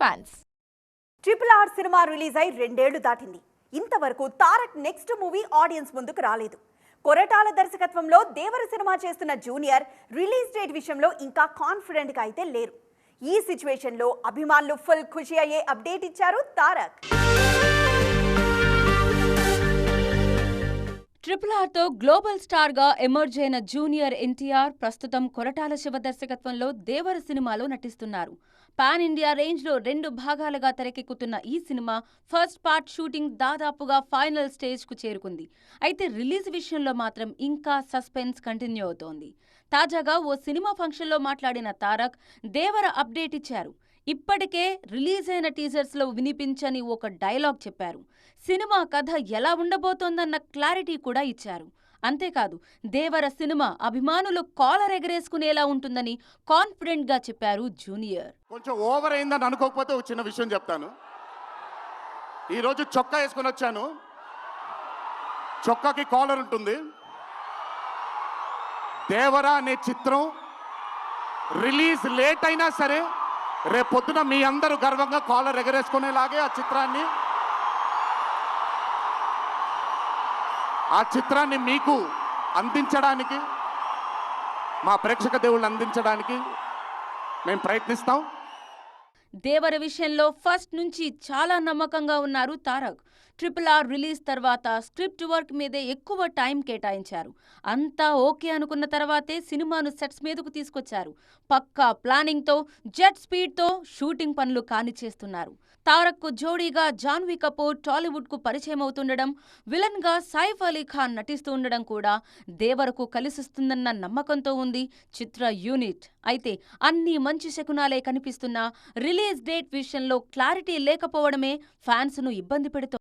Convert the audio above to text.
Fans triple R cinema release అయి రెండేళ్ళు దాటింది. ఇంతవరకు తారక్ నెక్స్ట్ మూవీ ఆడియన్స్ ముందుకు రాలేదు. కొరటాల దర్శకత్వంలో దేవర సినిమా చేస్తున్న జూనియర్ రిలీజ్ డేట్ విషయంలో ఇంకా కాన్ఫిడెంట్గా అయితే లేరు. ఈ సిచ్యువేషన్లో అభిమానులు ఫుల్ ఖుషి అయ్యే అప్డేట్ ఇచ్చారు తారక్. ట్రిపుల్ ఆర్తో గ్లోబల్ స్టార్గా ఎమర్జ్ అయిన జూనియర్ ఎన్టీఆర్ ప్రస్తుతం కొరటాల శివ దర్శకత్వంలో దేవర సినిమాలో నటిస్తున్నారు. పాన్ ఇండియా రేంజ్లో రెండు భాగాలుగా తెరకెక్కుతున్న ఈ సినిమా ఫస్ట్ పార్ట్ షూటింగ్ దాదాపుగా ఫైనల్ స్టేజ్కు చేరుకుంది. అయితే రిలీజ్ విషయంలో మాత్రం ఇంకా సస్పెన్స్ కంటిన్యూ అవుతోంది. తాజాగా ఓ సినిమా ఫంక్షన్లో మాట్లాడిన తారక్ దేవర అప్డేట్ ఇచ్చారు. ఇప్పటికే రిలీజ్ అయిన టీజర్స్లో వినిపించని ఒక డైలాగ్ చెప్పారు. సినిమా కథ ఎలా ఉండబోతోందన్న క్లారిటీ కూడా ఇచ్చారు. అంతేకాదు దేవర సినిమా అభిమానులు కాలర్ ఎగరేసుకునేలా ఉంటుందని కాన్ఫిడెంట్గా చెప్పారు జూనియర్. కొంచెం ఓవర్ అయిందని అనుకోకపోతే ఒక చిన్న విషయం చెప్తాను. ఈరోజు చొక్కా వేసుకొని వచ్చాను. చొక్కాకి కాలర్ ఉంటుంది. దేవరా అనే చిత్రం రిలీజ్ లేట్ అయినా సరే రేపు పొద్దున మీ అందరూ గర్వంగా కాలర్ ఎగరేసుకునేలాగే ఆ చిత్రాన్ని ఆ చిత్రాన్ని మీకు అందించడానికి మా ప్రేక్షక దేవుళ్ళు అందించడానికి మేము ప్రయత్నిస్తాం. దేవర విషయంలో ఫస్ట్ నుంచి చాలా నమ్మకంగా ఉన్నారు తారక్. ట్రిపుల్ ఆర్ రిలీజ్ తర్వాత స్క్రిప్ట్ వర్క్ మీదే ఎక్కువ టైం కేటాయించారు. అంతా ఓకే అనుకున్న తర్వాతే సినిమాను సెట్స్ మీదకు తీసుకొచ్చారు. పక్కా ప్లానింగ్తో జెట్ స్పీడ్తో షూటింగ్ పనులు కానిచేస్తున్నారు తారక్కు జోడీగా జాన్వీ కపూర్ టాలీవుడ్కు పరిచయం అవుతుండడం విలన్గా సైఫ్ అలీ ఖాన్ నటిస్తూ ఉండడం కూడా దేవరకు కలిసిస్తుందన్న నమ్మకంతో ఉంది చిత్ర యూనిట్. అయితే అన్ని మంచి శకునాలే కనిపిస్తున్నా రిలీజ్ డేట్ విషయంలో క్లారిటీ లేకపోవడమే ఫ్యాన్స్ను ఇబ్బంది పెడుతోంది.